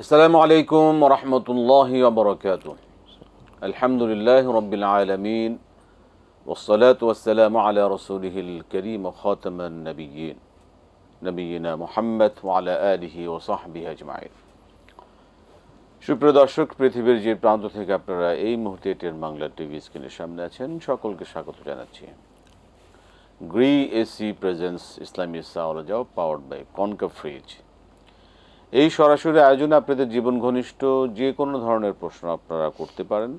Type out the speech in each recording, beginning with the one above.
السلام عليكم ورحمة الله وبركاته الحمد لله رب العالمين والصلاة والسلام على رسوله الكريم وخاتم النبيين نبينا محمد وعلى آله وصحبه أجمعين সুপ্রিয় দর্শক পৃথিবীর যে প্রান্ত থেকে আপনারা এই মুহূর্তে টেন বাংলা টিভি স্ক্রিনের সামনে আছেন সকলকে স্বাগত জানাচ্ছি Gree AC presence Islami সাওয়ালজাও powered by Konka fridge এই সরাসরি আয়োজনে আপনাদের জীবন ঘনিষ্ঠ যে কোনো ধরনের প্রশ্ন আপনারা করতে পারেন।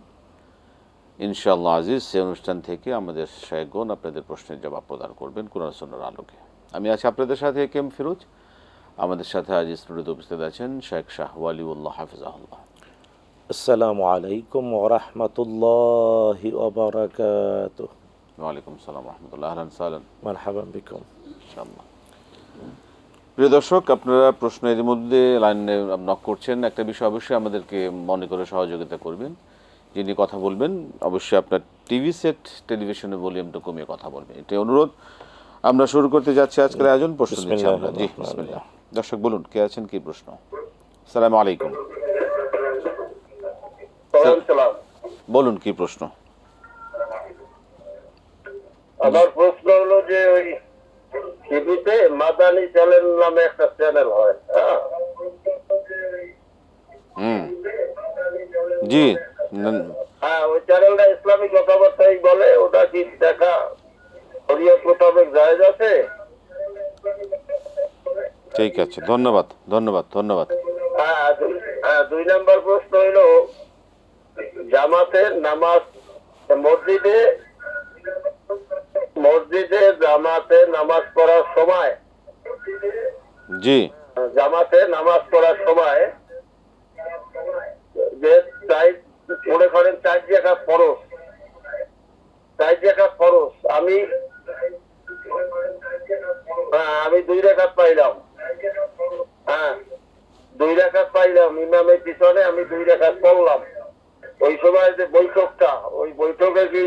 ইনশাআল্লাহ আজিজ সে অনুষ্ঠান থেকে আমাদের শেখগণ আপনাদের প্রশ্নের জবাব প্রদান করবেন কোরআন সুন্নার আলোকে। আমি আছি আপনাদের সাথে কেম ফিরোজ। আমাদের সাথে আজ স্টুডিওতে উপস্থিত আছেন শেখ শাহ ওয়ালিউল্লাহ হাফিজাহুল্লাহ। আসসালামু আলাইকুম ওরহমতুল্লাহি ওয়ালাইকুম সালাম রহমতুল্লাহ। আহলান সালান মারহাবান বিকুম। ইনশাআল্লাহ। প্রিয় দর্শক আপনারা প্রশ্ন এর মধ্যে লাইনে নক করছেন। একটা বিষয় অবশ্যই আমাদেরকে মনে করে সহযোগিতা করবেন। যিনি কথা বলবেন অবশ্যই আপনার টিভি সেট টেলিভিশনের ভলিউমটা কমিয়ে কথা বলবেন। এটাই অনুরোধ। আমরা শুরু করতে যাচ্ছি আজকের আয়োজন। প্রশ্ন দিচ্ছি আমরা। জি বিসমিল্লাহ। দর্শক বলুন কে আছেন কি প্রশ্ন? সালাম আলাইকুম। বলুন কি প্রশ্ন? আমার প্রশ্ন হলো যে ওই টিভিতে মাদানি চ্যানেল নামে একটা চ্যানেল হয় হ্যাঁ? হুম। জি হ্যাঁ ওই চ্যানেলটা ইসলামিক কথাবার্তাই বলে ওটা কি দেখা শরীয়ত মোতাবেক জায়েজ আছে? ঠিক আছে ধন্যবাদ ধন্যবাদ ধন্যবাদ। হ্যাঁ দুই হ্যাঁ দুই নাম্বার প্রশ্ন হলো জামাতে নামাজ মসজিদে মসজিদে জামাতে নামাজ পড়ার সময় জি। জামাতে নামাজ পড়ার সময় যে চাই মনে করেন চার জায়গা ফরস চার জায়গা ফরস আমি হ্যাঁ আমি দুই রেখাত পাইলাম। হ্যাঁ দুই রেখাত পাইলাম। ইমামের পিছনে আমি দুই রেখাত পড়লাম ওই সময় যে বৈঠকটা ওই বৈঠকে কি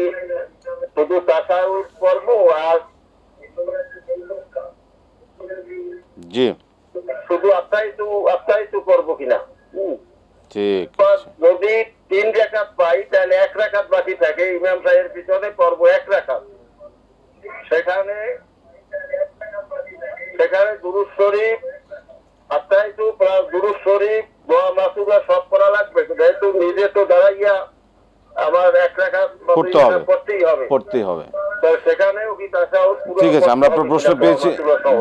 শুধু টাকা পড়ব আর জি। শুধু আপনাই তো আপনাই তো করব কিনা? ঠিক যদি তিন রেখাত পাই তাহলে এক রেখাত বাকি থাকে ইমাম সাহেবের পিছনে পর্ব এক রেখাত। সেখানে সেখানে দুরুজ শরীফ আপনাই তো প্লাস দুরুজ শরীফ দোয়া মাসুদা সব করা লাগবে। যেহেতু নিজে তো দাঁড়াইয়া আমার এক রেখাত পড়তে হবে। পড়তেই হবে। পড়তেই হবে। সেখানেও কি ঠিক আছে আমরা আপনার প্রশ্ন পেয়েছি?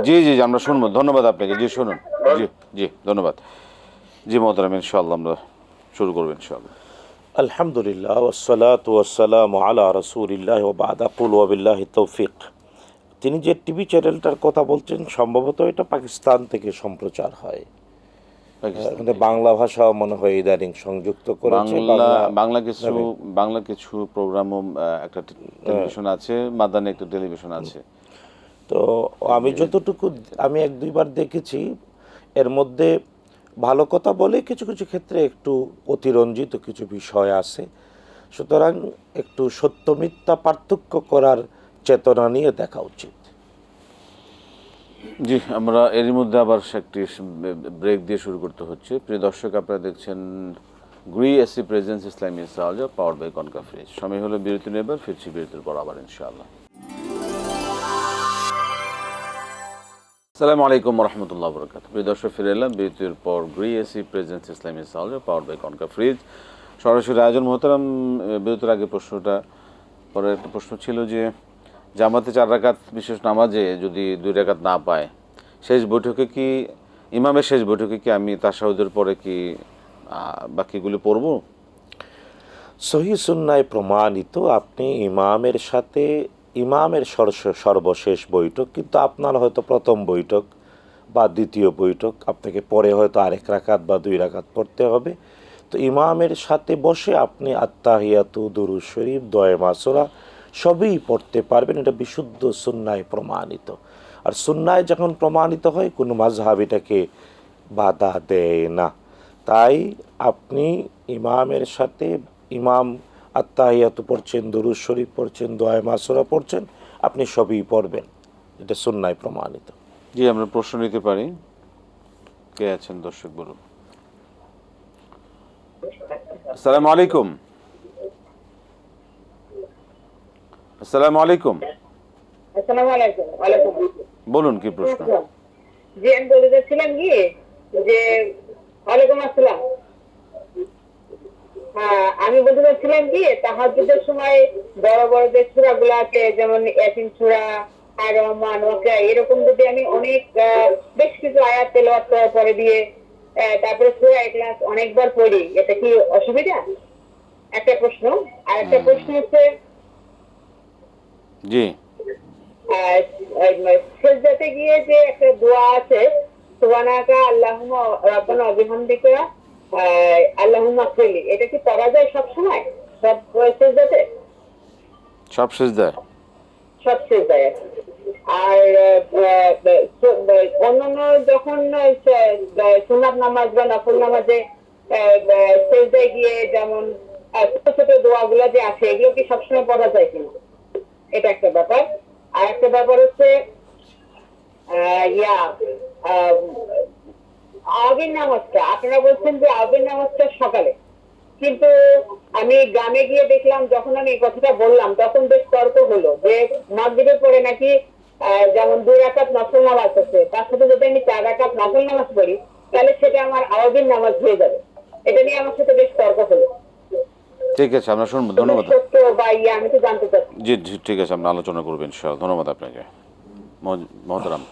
জি জি জি, আমরা শুনব। ধন্যবাদ আপনাকে। জি শুনুন। জি জি ধন্যবাদ। জি মহতারাম ইনশাআল্লাহ আমরা শুরু করব ইনশাআল্লাহ। আলহামদুলিল্লাহ ওসালাত ওয়াসালাম আলা রসুলিল্লাহ ওবাদ আকুল ওয়াবিল্লাহ তৌফিক। তিনি যে টিভি চ্যানেলটার কথা বলছেন সম্ভবত এটা পাকিস্তান থেকে সম্প্রচার হয়। বাংলা ভাষাও মনে হয় ইদানিং সংযুক্ত করেছে বাংলা বাংলা কিছু বাংলা কিছু প্রোগ্রামও একটা টেলিভিশন আছে মাদানে একটা টেলিভিশন আছে। তো আমি যতটুকু আমি এক দুইবার দেখেছি এর মধ্যে ভালো কথা বলে কিছু কিছু ক্ষেত্রে একটু অতিরঞ্জিত কিছু বিষয় আছে। সুতরাং একটু সত্য মিথ্যা পার্থক্য করার চেতনা নিয়ে দেখা উচিত। জি, আমরা এরই মধ্যে আবার একটি ব্রেক দিয়ে শুরু করতে হচ্ছে। প্রিয় দর্শক, আপনারা দেখছেন গ্রি এসি প্রেজেন্স ইসলামী সাহায্য পাওয়ার বাই কনকা ফ্রিজ সময় হলো বিরতি নেবার ফিরছি, বিরতির পর আবার ইনশাআল্লাহ। আসসালামু আলাইকুম রহমতুল্লাহ বরকাত প্রিয় দর্শক, ফিরে এলাম বিরতির পর গ্রি এসি প্রেজেন্স ইসলামী সাহায্য পাওয়ার বাই কনকা ফ্রিজ সরাসরি আয়োজন, মহতারাম বিরতির আগে প্রশ্নটা, পরে একটা প্রশ্ন ছিল যে জামাতে চার রাকাত বিশেষ নামাজে যদি দুই রাকাত না পায়, শেষ বৈঠকে কি, ইমামের শেষ বৈঠকে কি আমি তাসাউদের পরে কি বাকিগুলি পড়ব? সহি সুন্নায় প্রমাণিত আপনি ইমামের সাথে, ইমামের সর্বশেষ বৈঠক, কিন্তু আপনার হয়তো প্রথম বৈঠক বা দ্বিতীয় বৈঠক, আপনাকে পরে হয়তো আরেক রাকাত বা দুই রাকাত পড়তে হবে। তো ইমামের সাথে বসে আপনি আত্মাহিয়াতু দুরু শরীফ দয় মাসুরা সবই পড়তে পারবেন, এটা বিশুদ্ধ সুন্নায় প্রমাণিত। আর সুন্নায় যখন প্রমাণিত হয়, কোনো মাঝহাব এটাকে বাধা দেয় না। তাই আপনি ইমামের সাথে, ইমাম আত্মাহিয়াতু পড়ছেন দুরুজ শরীফ পড়ছেন, দোয়া মাসুরা পড়ছেন, আপনি সবই পড়বেন। এটা সুন্নায় প্রমাণিত। জি, আমরা প্রশ্ন নিতে পারি। কে আছেন দর্শক বলুন। আসসালামু আলাইকুম। আসসালামু আলাইকুম। আসসালামু আলাইকুম ওয়ালাইকুম বলুন কি প্রশ্ন? জি আমি বলতে চাচ্ছিলাম কি যে ওয়ালাইকুম আসসালাম। হ্যাঁ আমি বলতে চাচ্ছিলাম কি তাহাজুদের সময় বড় বড় যে গুলো আছে যেমন আর রহমান ওয়াকিয়া এরকম যদি আমি অনেক বেশ কিছু আয়াত তেলাওয়াত করার পরে দিয়ে তারপরে চূড়া ক্লাস অনেকবার পড়ি এটা কি অসুবিধা? একটা প্রশ্ন। আর একটা প্রশ্ন হচ্ছে জি। সেজদাতে গিয়ে যে একটা দোয়া আছে সুবহানাকা আল্লাহুম্মা রাব্বানা ওয়া বিহামদিকা আল্লাহুম্মা এটা কি পড়া যায় সব সময়? সব সেজদাতে সব শেষ দেয়। সব সেজদায় আর অন্যান্য যখন সুনাত নামাজ বা নফল নামাজে সেজদায় গিয়ে যেমন ছোট ছোট দোয়াগুলো যে আছে এগুলো কি সবসময় পড়া যায় কিনা? এটা একটা ব্যাপার। আর একটা ব্যাপার হচ্ছে ইয়া আবির নামাজটা আপনারা বলছেন যে আবির নামাজটা সকালে। কিন্তু আমি গ্রামে গিয়ে দেখলাম যখন আমি এই কথাটা বললাম তখন বেশ তর্ক হলো যে মাগরিবের পরে নাকি যেমন দুই রাকাত নফল নামাজ আছে তার সাথে যদি আমি চার রাকাত নফল নামাজ পড়ি তাহলে সেটা আমার আওয়াবিন নামাজ হয়ে যাবে। এটা নিয়ে আমার সাথে বেশ তর্ক হলো। ঠিক আছে আমরা শুনব ধন্যবাদ। সত্য বা ইয়ে আমি তো জানতে চাচ্ছি। জি ঠিক আছে আমরা আলোচনা করব ইনশাআল্লাহ। ধন্যবাদ আপনাকে। মহ- মহতারাম।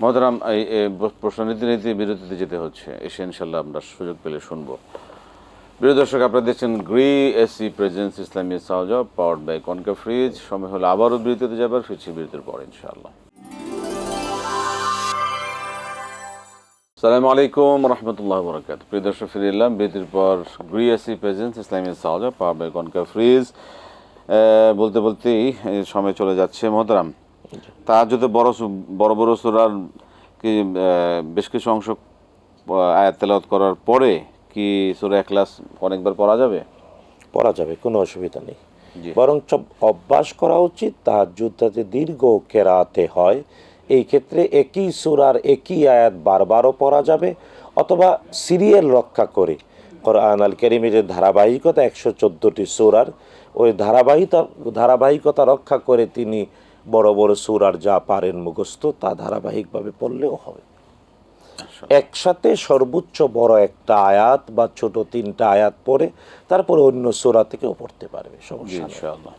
মহতারাম, এই প্রশ্ন নীতি বিরতিতে যেতে হচ্ছে। এসে ইনশাল্লাহ আমরা সুযোগ পেলে শুনব। প্রিয় দর্শক, আপনারা দেখছেন গ্রি এসি প্রেজেন্স ইসলামী সাহজা পাওয়ার্ড বাই কনকা ফ্রিজ। সময় হলো আবারও বিরতিতে যাবার, ফিরছি বিরতির পর, ইনশাআল্লাহ। সালামু আলাইকুম, রহমতুল্লাহ বরকাত প্রিয় দর্শক, ফিরে এলাম বিরতির পর গ্রি এসি প্রেজেন্স ইসলামী সাহজা পাওয়ার্ড বাই কনকা ফ্রিজ। বলতে বলতেই সময় চলে যাচ্ছে মহতারাম। তার যদি বড় বড় বড় সুরার কি বেশ কিছু অংশ আয়াত তেলাওয়াত করার পরে কি সুরা এখলাস অনেকবার পড়া যাবে? পড়া যাবে কোনো অসুবিধা নেই। বরং সব অভ্যাস করা উচিত তাহার যাতে দীর্ঘ কেরাতে হয়। এই ক্ষেত্রে একই সুরার একই আয়াত বারবারও পড়া যাবে অথবা সিরিয়াল রক্ষা করে। কোরআন আল কেরিমের ধারাবাহিকতা একশো চোদ্দোটি সুরার ওই ধারাবাহিকতা ধারাবাহিকতা রক্ষা করে তিনি বড় বড় সুরার যা পারেন মুখস্থ তা ধারাবাহিকভাবে পড়লেও হবে। একসাথে সর্বোচ্চ বড় একটা আয়াত বা ছোট তিনটা আয়াত পড়ে তারপরে অন্য সোরা থেকেও পড়তে পারবে সমস্যা নেই। ইনশাআল্লাহ।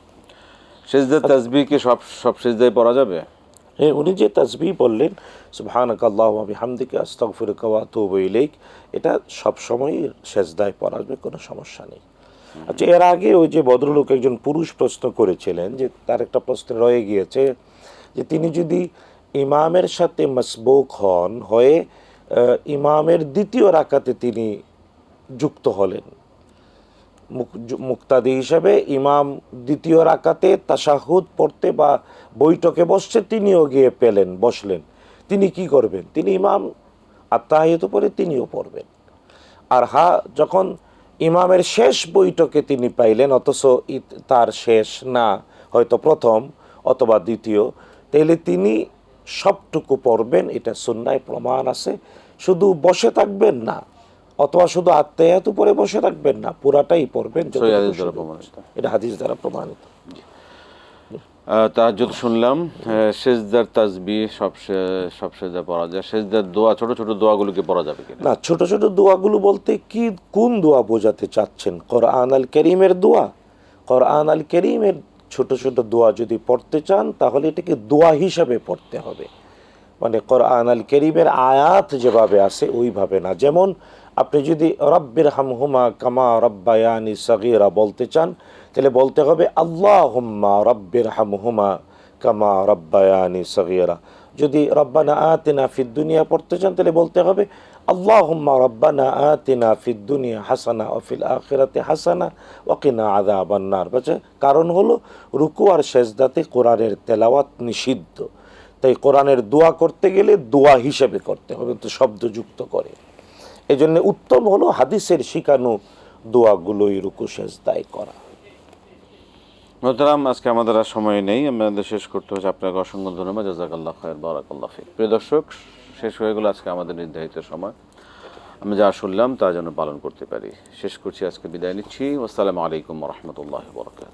কি সব সব সেজদায় পড়া যাবে? হ্যাঁ উনি যে তাসবি বললেন সুবহানাক আল্লাহুম্মা বিহামদিকা আস্তাগফিরুকা ওয়া আতুবু ইলাইক এটা সব সময় সেজদায় পড়া যাবে কোনো সমস্যা নেই। আচ্ছা এর আগে ওই যে ভদ্রলোক একজন পুরুষ প্রশ্ন করেছিলেন যে তার একটা প্রশ্ন রয়ে গিয়েছে যে তিনি যদি ইমামের সাথে মসবুক হন, হয়ে ইমামের দ্বিতীয় রাকাতে তিনি যুক্ত হলেন। মুক্তাদি হিসাবে ইমাম দ্বিতীয় রাকাতে তাশাহুদ পড়তে বা বৈঠকে বসছে তিনিও গিয়ে পেলেন, বসলেন। তিনি কি করবেন? তিনি ইমাম আত্মাহিত পরে তিনিও পড়বেন। আর হা, যখন ইমামের শেষ বৈঠকে তিনি পাইলেন অথচ তার শেষ না হয়তো প্রথম অথবা দ্বিতীয়। তাইলে তিনি সবটুকু পড়বেন এটা সুন্নায় প্রমাণ আছে। শুধু বসে থাকবেন না অথবা শুধু আত্মায়াত উপরে বসে থাকবেন না পুরাটাই পড়বেন। এটা হাদিস দ্বারা প্রমাণিত। তাহাজ্জুদ শুনলাম সেজদার তাজবি সব সব সেজদা পড়া যায়। সেজদার দোয়া, ছোট ছোট দোয়াগুলোকে পড়া যাবে কিনা? না, ছোট ছোট দোয়াগুলো বলতে কি, কোন দোয়া বোঝাতে চাচ্ছেন? কোরআন আল করিমের দোয়া? কোরআন আল করিমের ছোট ছোট দোয়া যদি পড়তে চান, তাহলে এটাকে দোয়া হিসাবে পড়তে হবে। মানে কোরআন আল করিমের আয়াত যেভাবে আছে ওইভাবে না। যেমন আপনি যদি রব্বির হামহুমা কামা রব্বায়ানি সগিরা বলতে চান, তাহলে বলতে হবে আল্লাহ হুম্মা রব্বির হামহুমা কামা রব্বায়ানি সগিরা। যদি রব্বানা আতিনা ফিদ দুনিয়া পড়তে চান, তাহলে বলতে হবে আল্লাহ হুম্মা রব্বানা আতিনা ফিদ দুনিয়া হাসানা অফিল ফিল আখিরাতে হাসানা ওকিনা আদা বান্নার বাচ্চা কারণ হলো, রুকু আর সেজদাতে কোরআনের তেলাওয়াত নিষিদ্ধ। তাই কোরআনের দোয়া করতে গেলে দোয়া হিসেবে করতে হবে, তো শব্দযুক্ত করে। এই জন্য উত্তম হলো হাদিসের শিখানো দোয়াগুলোই রুকু সেজদায় করা। মোহতারাম, আজকে আমাদের আর সময় নেই আমাদের শেষ করতে হচ্ছে আপনাকে অসংখ্য ধন্যবাদ, জাজাকাল্লাহ খায়ের বারাকাল্লাহ ফিক। প্রিয় দর্শক, শেষ হয়ে গেল আজকে আমাদের নির্ধারিত সময়। আমি যা শুনলাম তা যেন পালন করতে পারি। শেষ করছি, আজকে বিদায় নিচ্ছি। আসসালামু আলাইকুম রহমতুল্লাহ বরকাত